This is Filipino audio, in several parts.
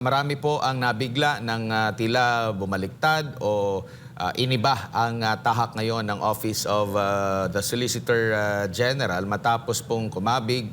Marami po ang nabigla ng ah, tila bumaliktad o ah, iniba ang ah, tahak ngayon ng Office of ah, the Solicitor ah, General matapos pong kumabig.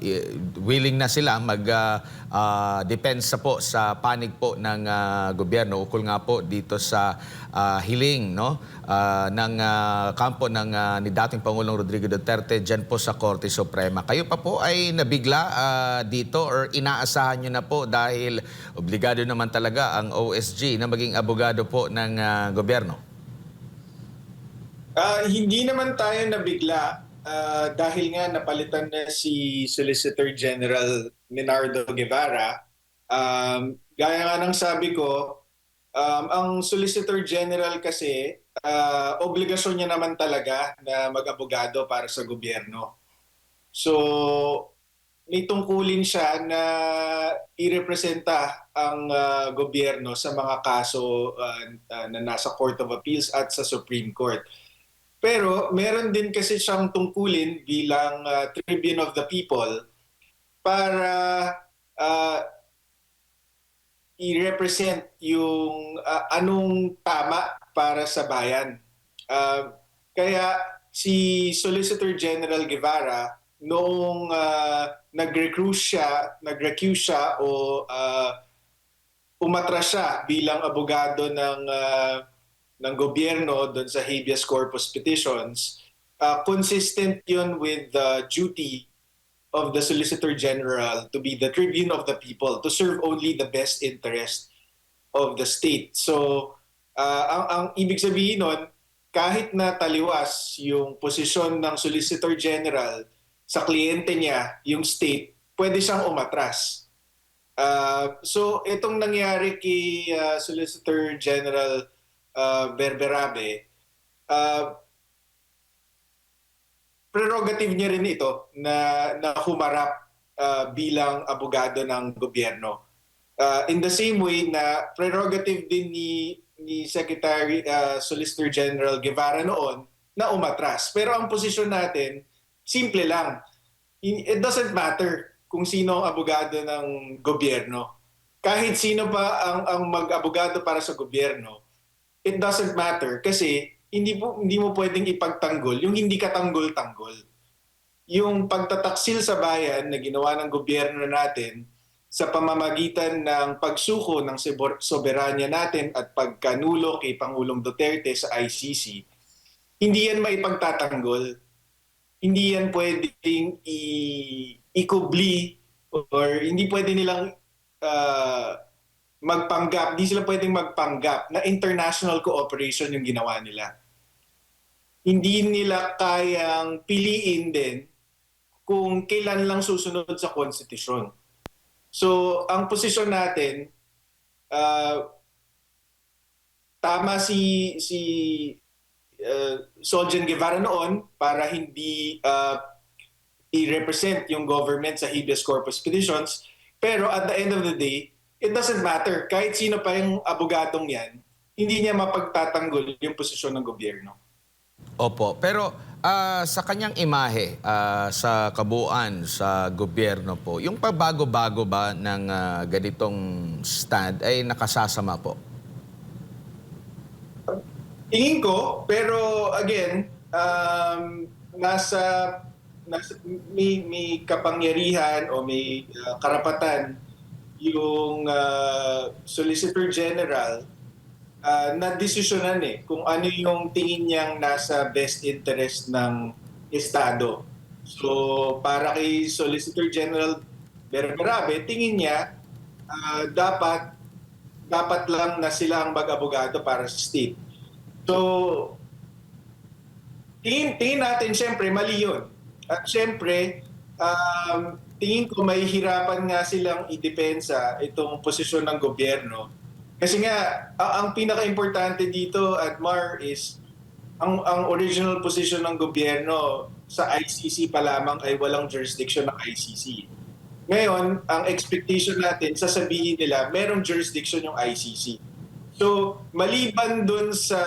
I- willing na sila mag ah, ah, depensa po sa panig po ng ah, gobyerno ukol nga po dito sa ah, hiling no ah, ng ah, kampo ng ah, ni dating Pangulong Rodrigo Duterte diyan po sa Korte Suprema. Kayo pa po ay nabigla ah, dito or inaasahan nyo na po dahil obligado naman talaga ang OSG na maging abogado po ng ah, gobyerno. Ah, hindi naman tayo nabigla ah, dahil nga napalitan na si Solicitor General Minardo Guevara. Um, gaya nga ng sabi ko, um, ang Solicitor General kasi ah, obligasyon niya naman talaga na mag-abogado para sa gobyerno. So, may tungkulin siya na irepresenta ang ah, gobyerno sa mga kaso ah, na nasa Court of Appeals at sa Supreme Court. Pero meron din kasi siyang tungkulin bilang ah, Tribune of the People para ah, i-represent yung ah, anong tama para sa bayan. Ah, kaya si Solicitor General Guevara noong uh, nag-recuse siya, nag-recuse siya o ah, umatras siya bilang abogado ng ah, ng gobyerno doon sa habeas corpus petitions, uh, consistent yun with the duty of the Solicitor General to be the tribune of the people, to serve only the best interest of the state. So, uh, ang, ang ibig sabihin nun, kahit na taliwas yung posisyon ng Solicitor General sa kliyente niya, yung state, pwede siyang umatras. Uh, so, itong nangyari kay uh, Solicitor General uh, Berberabe, uh, prerogative niya rin ito na, na humarap uh, bilang abogado ng gobyerno. Uh, in the same way na prerogative din ni, ni Secretary uh, Solicitor General Guevara noon na umatras. Pero ang posisyon natin, simple lang. It doesn't matter kung sino ang abogado ng gobyerno. Kahit sino pa ang, ang mag-abogado para sa gobyerno, it doesn't matter kasi hindi po hindi mo pwedeng ipagtanggol yung hindi katanggol-tanggol. Yung pagtataksil sa bayan na ginawa ng gobyerno natin sa pamamagitan ng pagsuko ng soberanya natin at pagkanulo kay Pangulong Duterte sa ICC, hindi yan maipagtatanggol. Hindi yan pwedeng i- ikubli or hindi pwede nilang ah, magpanggap, di sila pwedeng magpanggap na international cooperation yung ginawa nila. Hindi nila kayang piliin din kung kailan lang susunod sa konstitusyon. So, ang posisyon natin, ah, tama si si uh, Soljan Guevara noon para hindi ah, i-represent yung government sa habeas corpus petitions. Pero at the end of the day, it doesn't matter. Kahit sino pa yung abogadong yan, hindi niya mapagtatanggol yung posisyon ng gobyerno. Opo, pero ah, sa kanyang imahe ah, sa kabuuan sa gobyerno po, yung pagbago-bago ba ng ah, ganitong stand ay nakasasama po? Tingin ko, pero again, um, nasa, nasa may, may kapangyarihan o may uh, karapatan yung uh, Solicitor General uh, na desisyonan eh kung ano yung tingin niyang nasa best interest ng Estado. So para kay Solicitor General Berberabe, tingin niya uh, dapat dapat lang na sila ang mag-abogado para sa state. So, tingin, tingin natin, siyempre, mali yun. At siyempre, um, tingin ko may hirapan nga silang idepensa itong posisyon ng gobyerno. Kasi nga, a- ang pinaka-importante dito, Admar, is ang, ang original position ng gobyerno sa ICC pa lamang ay walang jurisdiction ng ICC. Ngayon, ang expectation natin, sasabihin nila, merong jurisdiction yung ICC. So, maliban dun sa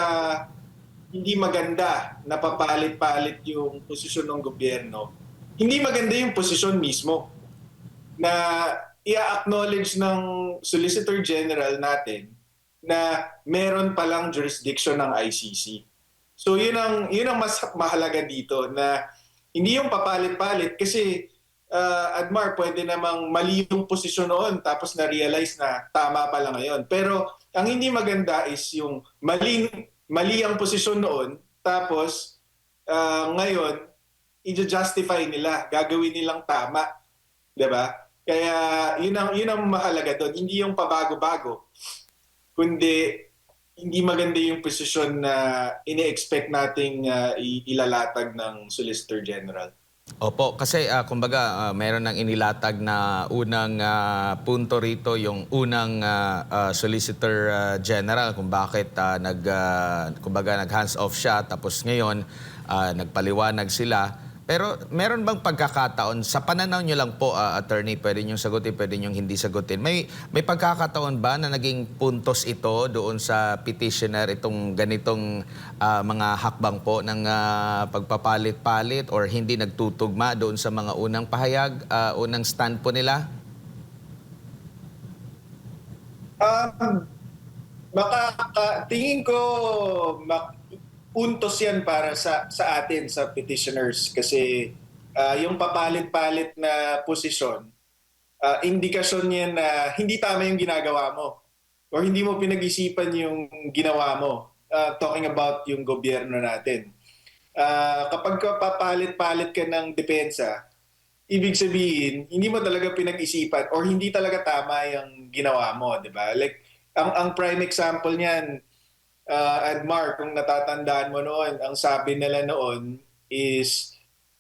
hindi maganda na papalit-palit yung posisyon ng gobyerno, hindi maganda yung posisyon mismo na i-acknowledge ng Solicitor General natin na meron palang jurisdiction ng ICC. So yun ang yun ang mas mahalaga dito na hindi yung papalit-palit kasi uh, Admar pwede namang mali yung posisyon noon tapos na-realize na tama pala ngayon. Pero ang hindi maganda is yung mali mali ang posisyon noon tapos uh, ngayon i-justify nila, gagawin nilang tama. 'Di ba? Kaya yun ang yun ang mahalaga doon, hindi yung pabago-bago kundi hindi maganda yung posisyon na ini-expect nating uh, i- ilalatag ng Solicitor General. Opo, kasi ah, kumbaga ah, meron ng inilatag na unang ah, punto rito yung unang ah, ah, Solicitor ah, General kung bakit ah, nag ah, kumbaga nag hands off siya tapos ngayon ah, nagpaliwanag sila. Pero meron bang pagkakataon sa pananaw niyo lang po ah, attorney, pwede niyo sagutin, pwede niyo hindi sagutin. May may pagkakataon ba na naging puntos ito doon sa petitioner itong ganitong ah, mga hakbang po ng ah, pagpapalit-palit or hindi nagtutugma doon sa mga unang pahayag, ah, unang stand po nila? Um, makaka, tingin ko mak, puntos yan para sa sa atin sa petitioners. Kasi ah, yung papalit-palit na posisyon ah, indikasyon yan na hindi tama yung ginagawa mo or hindi mo pinag-isipan yung ginawa mo. Ah, talking about yung gobyerno natin. Ah, kapag ka papalit-palit ka ng depensa ibig sabihin, hindi mo talaga pinag-isipan or hindi talaga tama yung ginawa mo, di ba? Like, ang, ang prime example niyan, uh, Admar, kung natatandaan mo noon, ang sabi nila noon is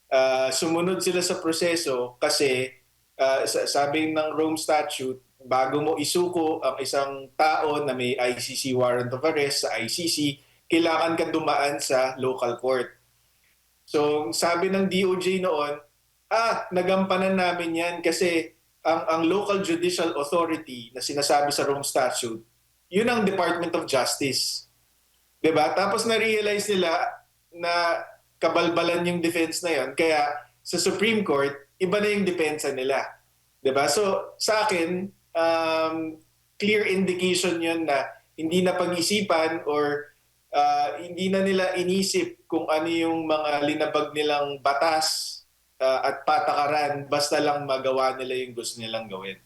uh, sumunod sila sa proseso kasi uh, sa- sabi ng Rome Statute, bago mo isuko ang isang tao na may ICC warrant of arrest sa ICC, kailangan ka dumaan sa local court. So, sabi ng DOJ noon, ah, nagampanan namin yan kasi ang, ang local judicial authority na sinasabi sa Rome Statute, yun ang Department of Justice. 'Di ba? Tapos na-realize nila na kabalbalan yung defense na yon. Kaya sa Supreme Court, iba na yung depensa nila. 'Di ba? So sa akin, um, clear indication yun na hindi na pag-isipan or uh, hindi na nila inisip kung ano yung mga linabag nilang batas uh, at patakaran basta lang magawa nila yung gusto nilang gawin.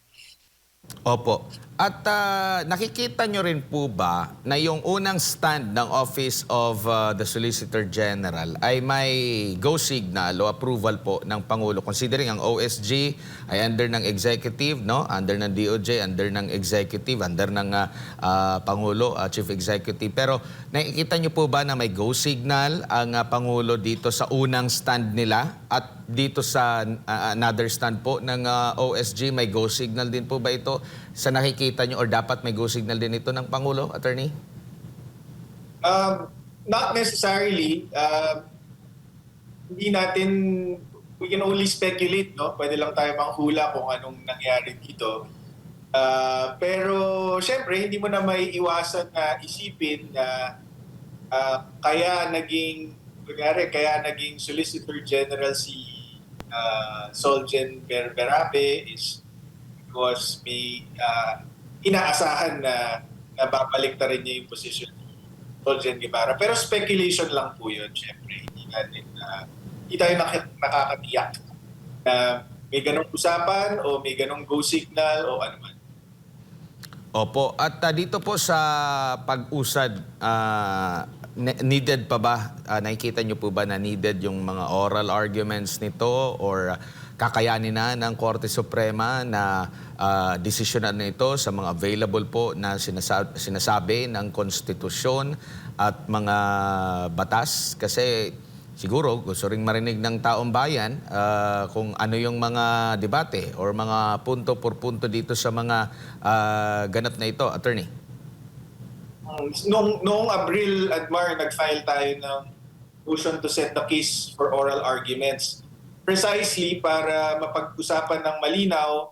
Opo. At ah, nakikita nyo rin po ba na yung unang stand ng Office of ah, the Solicitor General ay may go signal o approval po ng Pangulo considering ang OSG ay under ng executive, no? Under ng DOJ, under ng executive, under ng ah, ah, Pangulo, ah, Chief Executive. Pero nakikita nyo po ba na may go signal ang ah, Pangulo dito sa unang stand nila at dito sa ah, another stand po ng ah, OSG may go signal din po ba ito sa nakikita nyo or dapat may go signal din ito ng Pangulo, attorney? Um, not necessarily. Uh, hindi natin, we can only speculate, no? Pwede lang tayo manghula kung anong nangyari dito. Uh, pero, syempre, hindi mo na may iwasan na isipin na uh, kaya naging, kaya naging Solicitor General si uh, Solgen Ber Berabe is because may uh, inaasahan na na babalik na rin niya yung position ni Solgen Guevara. Pero speculation lang po yun, syempre. Hindi natin, uh, hindi tayo nak- nakakatiyak na may ganong usapan o may ganong go signal o ano man. Opo. At ah, dito po sa pag-usad, ne- needed pa ba, ah, nakikita nyo po ba na needed yung mga oral arguments nito or kakayanin na ng Korte Suprema na uh, desisyonan na ito sa mga available po na sinasab- sinasabi ng konstitusyon at mga batas? Kasi siguro gusto ring marinig ng taong bayan ah, kung ano yung mga debate or mga punto por punto dito sa mga ah, ganap na ito, attorney. Noong, noong Abril, Admar, nag-file tayo ng motion to set the case for oral arguments precisely para mapag-usapan ng malinaw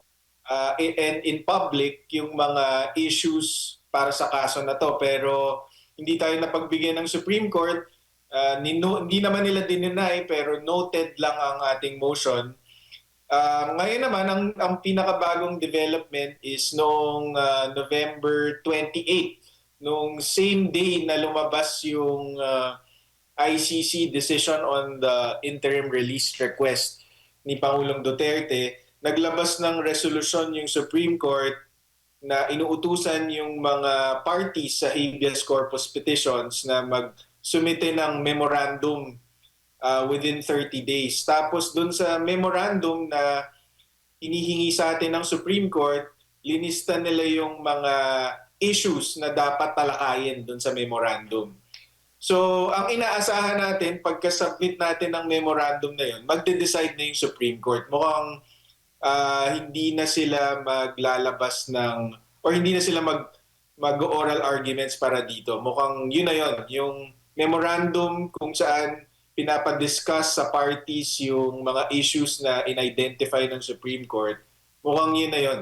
uh, and in public yung mga issues para sa kaso na to. Pero hindi tayo napagbigyan ng Supreme Court. Uh, nino, hindi naman nila dininay pero noted lang ang ating motion. Ah, ngayon naman, ang, ang pinakabagong development is noong ah, November 28, noong same day na lumabas yung ah, ICC decision on the interim release request ni Pangulong Duterte, naglabas ng resolution yung Supreme Court na inuutusan yung mga parties sa habeas corpus petitions na magsumite ng memorandum uh, within 30 days. Tapos dun sa memorandum na hinihingi sa atin ng Supreme Court, linista nila yung mga issues na dapat talakayin dun sa memorandum. So, ang inaasahan natin, pagka-submit natin ng memorandum na yun, magde-decide na yung Supreme Court. Mukhang ah, hindi na sila maglalabas ng, or hindi na sila mag, mag-oral arguments para dito. Mukhang yun na yun, yung memorandum kung saan pinapadiscuss sa parties yung mga issues na in-identify ng Supreme Court, mukhang yun na yun.